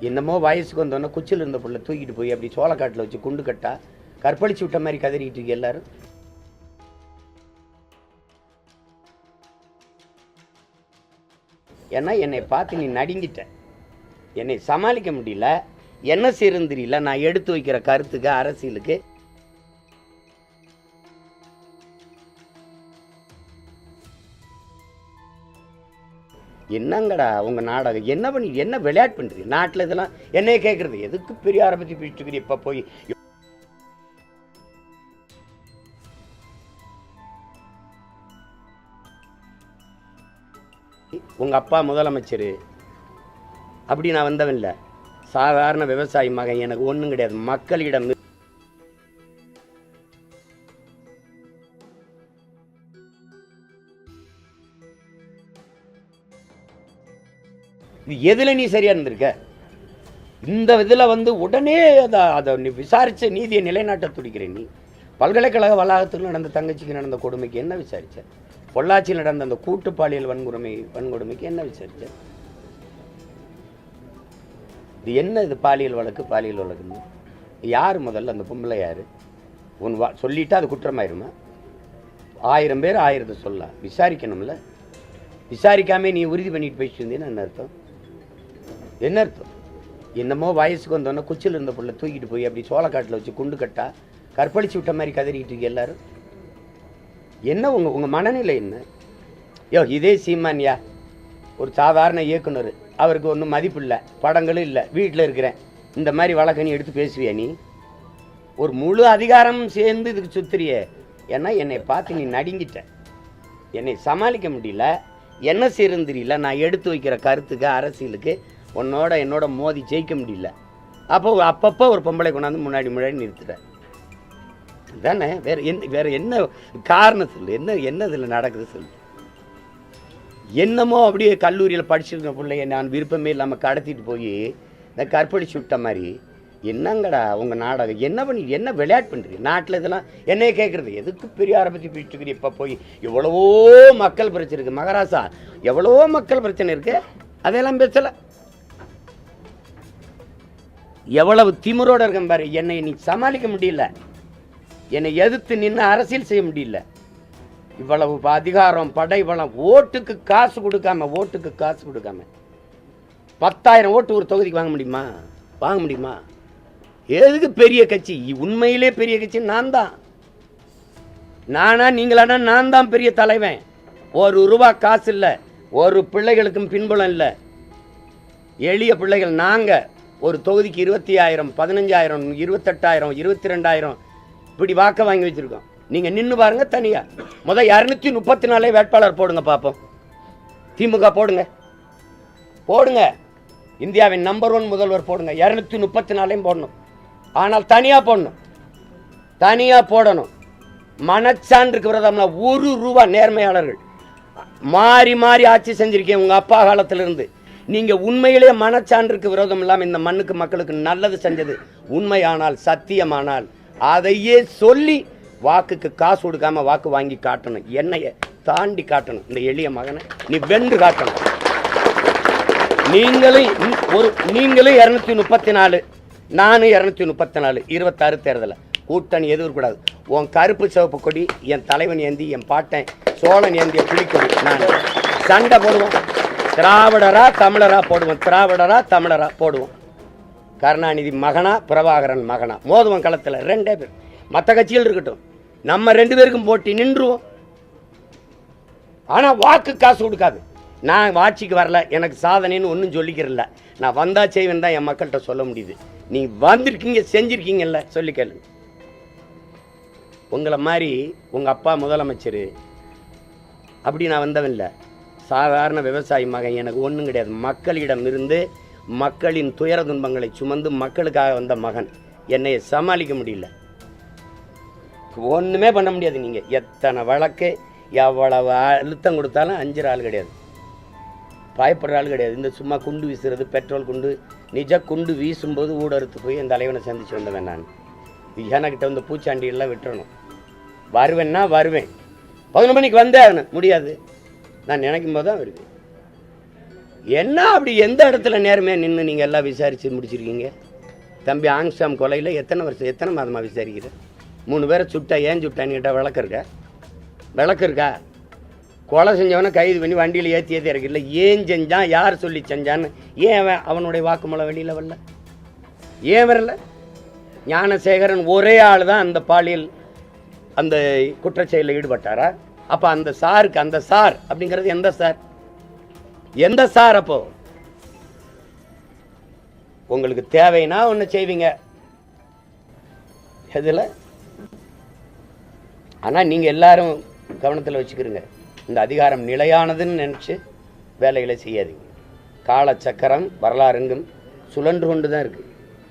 என்னமோ வயசுக்கு வந்தோன்னே குச்சில் இருந்த பிள்ளை தூக்கிட்டு போய் அப்படி சோளக்காட்டில் வச்சு குண்டு கட்டா கற்பழிச்சு விட்ட மாதிரி கதறிட்டு இருக்கு எல்லாரும். ஏன்னா என்னை பார்த்து நீ நடுங்கிட்ட. என்னை சமாளிக்க முடியல. என்ன செய்யறதுன்னு தெரியல நான் எடுத்து வைக்கிற கருத்துக்கு அரசியலுக்கு என்னங்கடா உங்க நாடகம்? என்ன பண்ணி என்ன விளையாட்டு பண்றீங்க நாட்டில் இதெல்லாம் என்னையே கேட்கறது எதுக்கு பெரியாரை பத்தி பேசிட்டு இப்ப போய்? உங்க அப்பா முதலமைச்சர். அப்படி நான் வந்தவன் இல்லை சாதாரண விவசாயி மகன் எனக்கு ஒன்றும் கிடையாது. மக்களிடம் இது நீ சரியாக இருந்திருக்க? இந்த இதில் வந்து உடனே அதை அதை நீ விசாரித்த நீதியை நிலைநாட்ட துடிக்கிற நீ. பல்கலைக்கழக வளாகத்தில் நடந்த தங்கச்சிக்கு நடந்த கொடுமைக்கு என்ன விசாரிச்ச? பொள்ளாச்சியில் நடந்த அந்த கூட்டு பாலியல் வன்கொடுமை வன்கொடுமைக்கு என்ன விசாரிச்ச? இது என்ன இது பாலியல் வழக்கு பாலியல் வழக்குன்னு? யார் முதல்ல? அந்த பொம்பளை யார்? உன் வா சொல்லிட்டா அது குற்றமாயிருமா? ஆயிரம் பேர் ஆயிரத்தை சொல்லலாம் விசாரிக்கணும்ல. விசாரிக்காமே நீ உறுதி பண்ணிட்டு போயிட்டு இருந்தீன்னு என்ன அர்த்தம்? என்ன அர்த்தம்? என்னமோ வயசுக்கு வந்தோன்னே குச்சில் இருந்த பிள்ளை தூக்கிட்டு போய் அப்படி சோளக்காட்டில் வச்சு குண்டு கட்டா கற்பழிச்சு விட்ட மாதிரி கதறிக்கிட்டு இருக்கு எல்லாரும். என்ன உங்கள் உங்கள் மனநிலை என்ன? யோ இதே சீமான்யா ஒரு சாதாரண இயக்குனர். அவருக்கு ஒன்றும் மதிப்பு இல்லை படங்களும் இல்லை வீட்டில் இருக்கிறேன். இந்த மாதிரி வழக்க நீ எடுத்து பேசுவியா நீ? ஒரு முழு அதிகாரம் சேர்ந்து இதுக்கு சுத்துறியே. ஏன்னா என்னை பார்த்து நீ நடுங்கிட்ட. என்னை சமாளிக்க முடியல. என்ன செய்யறதுன்னு தெரியல நான் எடுத்து வைக்கிற கருத்துக்கு அரசியலுக்கு உன்னோட என்னோட மோதி ஜெயிக்க முடியல. அப்போ அப்பப்போ ஒரு பொம்பளை கொண்டாந்து முன்னாடி முன்னாடி நிறுத்துட்டேன் தானே வேற என்ன வேற என்ன காரணம் சொல்லு? என்ன என்ன இதில் நடக்குது சொல்லு? என்னமோ அப்படியே கல்லூரியில் படிச்சிருக்க பிள்ளைய நான் விருப்பமே இல்லாமல் கடத்திட்டு போய் இந்த கற்பழிச்சு விட்ட மாதிரி என்னங்கடா உங்கள் நாடகம்? என்ன பண்ணி என்ன விளையாட்டு பண்ணுறீங்க நாட்டில் இதெல்லாம் என்னைய கேட்குறது எதுக்கு பெரியாரை பற்றி பேசிட்டு இப்போ போய் எவ்வளவோ மக்கள் பிரச்சனை இருக்குது மகாராசா எவ்வளவோ மக்கள் பிரச்சனை இருக்குது அதெல்லாம் பேசலை. எவ்வளவு திமிரோட இருக்கேன் பாரு. என்னை நீ சமாளிக்க முடியல. என்னை எதிர்த்து நின்று அரசியல் செய்ய முடியல. இவ்வளவு அதிகாரம் படை பலம் ஓட்டுக்கு காசு கொடுக்காம ஓட்டுக்கு காசு கொடுக்காம. பத்தாயிரம் ஓட்டு ஒரு தொகுதிக்கு வாங்க முடியுமா? வாங்க முடியுமா? எதுக்கு பெரிய கட்சி? உண்மையிலே பெரிய கட்சி நான் தான். நானா நீங்களானா நான் தான் பெரிய தலைவன். ஒரு ரூபா காசு இல்லை. ஒரு பிள்ளைகளுக்கும் பின்புலம் இல்லை. எளிய பிள்ளைகள் நாங்கள் ஒரு தொகுதிக்கு இருபத்தி ஆயிரம் பதினஞ்சாயிரம் இருபத்தெட்டாயிரம் இருபத்தி ரெண்டாயிரம் இப்படி வாக்க வாங்கி வச்சுருக்கோம். நீங்கள் நின்று பாருங்க தனியா. முதல் இரநூத்தி முப்பத்தி நாலே வேட்பாளர் போடுங்க பார்ப்போம் திமுக போடுங்க. போடுங்க. இந்தியாவின் நம்பர் ஒன் முதல்வர் போடுங்க. இரநூத்தி முப்பத்தி நாலையும் போடணும். ஆனால் தனியாக போடணும். தனியாக போடணும். மனச்சான்றுக்கு விரதம்னா ஒரு ரூபா நேர்மையாளர்கள். மாறி மாறி ஆட்சி செஞ்சுருக்கேன் உங்கள் அப்பா காலத்திலிருந்து. நீங்கள் உண்மையிலே மனச்சான்றுக்கு விரோதம் இல்லாமல் இந்த மண்ணுக்கு மக்களுக்கு நல்லது செஞ்சது. உண்மையானால் சத்தியமானால் அதையே சொல்லி வாக்குக்கு காசு கொடுக்காம வாக்கு வாங்கி காட்டணும். என்னைய தாண்டி காட்டணும். இந்த எளிய மகனை நீ வென்று காட்டணும். நீங்களும் ஒரு நீங்களும் இரநூத்தி முப்பத்தி நாலு நானும் இரநூத்தி முப்பத்தி நாலு இருபத்தாறு தேர்தலில் கூட்டணி எதுவும் இருக்கக்கூடாது. உன் கருப்பு சிவப்பு கொடி என் தலைவன் ஏந்தி என் பாட்டன் சோழன் ஏந்திய புலிக்கொடி நான். சண்டை போடுவோம். திராவிடரா தமிழரா போடுவோம். திராவிடரா தமிழரா போடுவோம். கருணாநிதி மகனா பிரபாகரன் மகனா. மோதுவன் களத்தில் ரெண்டே பேர். மற்ற கட்சிகள் இருக்கட்டும். நம்ம ரெண்டு பேருக்கும் போட்டி நின்றுவோம். ஆனால் வாக்கு காசு கொடுக்காது. நான் ஆட்சிக்கு வரல எனக்கு சாதனைன்னு ஒன்றும் சொல்லிக்கிறல நான் வந்தா செய்வேன் தான் என் மக்கள்கிட்ட சொல்ல முடியுது. நீ வந்திருக்கீங்க செஞ்சுருக்கீங்கல்ல சொல்லி கேளுங்க. உங்களை மாதிரி உங்கள் அப்பா முதலமைச்சர் அப்படி நான் வந்தவன் இல்லை. சாதாரண விவசாயி மகன் எனக்கு ஒன்றும் கிடையாது. மக்களிடம் இருந்து மக்களின் துயர துன்பங்களை சுமந்து மக்களுக்காக வந்த மகன். என்னை சமாளிக்க முடியல. ஒன்றுமே பண்ண முடியாது நீங்கள் எத்தனை வழக்கு எவ்வளவு அழுத்தம் கொடுத்தாலும் அஞ்சுற ஆள் கிடையாது. பயப்படுற ஆள் கிடையாது. இந்த சும்மா குண்டு வீசுறது பெட்ரோல் குண்டு நிஜ குண்டு வீசும்போது ஊடறுத்து போய் என் தலைவனை சந்திச்சு வந்தவன் நான். எனக்கிட்ட வந்து பூச்சாண்டியெல்லாம் விட்டுறணும். வருவேன்னா வருவேன். பதினொன்று மணிக்கு வந்தே ஆகணும் முடியாது. நான் நினைக்கும் போது தான் வருது. என்ன அப்படி எந்த இடத்துல நேர்மையாக நின்று நீங்கள் எல்லாம் விசாரித்து முடிச்சிருக்கீங்க? தம்பி ஆங்ஸ்டாம் கொலையில் எத்தனை வருஷம் எத்தனை மாதமாக விசாரிக்கிற? மூணு பேரை சுட்டா ஏன் சுட்டான்னு கேட்டால் விளக்கு இருக்கா? விளக்கு இருக்கா? கொலை செஞ்சவனை கைது பண்ணி வண்டியில் ஏற்றி ஏற்றி இறக்கல ஏன் செஞ்சான்? யார் சொல்லி செஞ்சான்னு? ஏன் அவன் அவனுடைய வாக்குமூலம் வெளியில் வரல? ஏன் வரல? ஞானசேகரன் ஒரே ஆள் தான் அந்த பாலியல் அந்த குற்றச்செயலில் ஈடுபட்டாரா? அப்போ அந்த சாருக்கு அந்த சார் அப்படிங்கிறது எந்த சார்? எந்த சார் அப்போ? உங்களுக்கு தேவைன்னா ஒன்று செய்வீங்க. எதில்? ஆனால் நீங்கள் எல்லாரும் கவனத்தில் வச்சுக்கிறீங்க இந்த அதிகாரம் நிலையானதுன்னு நினச்சி வேலைகளை செய்யாதீங்க. காலச்சக்கரம் வரலாறுங்கும் சுழன்று கொண்டு தான் இருக்குது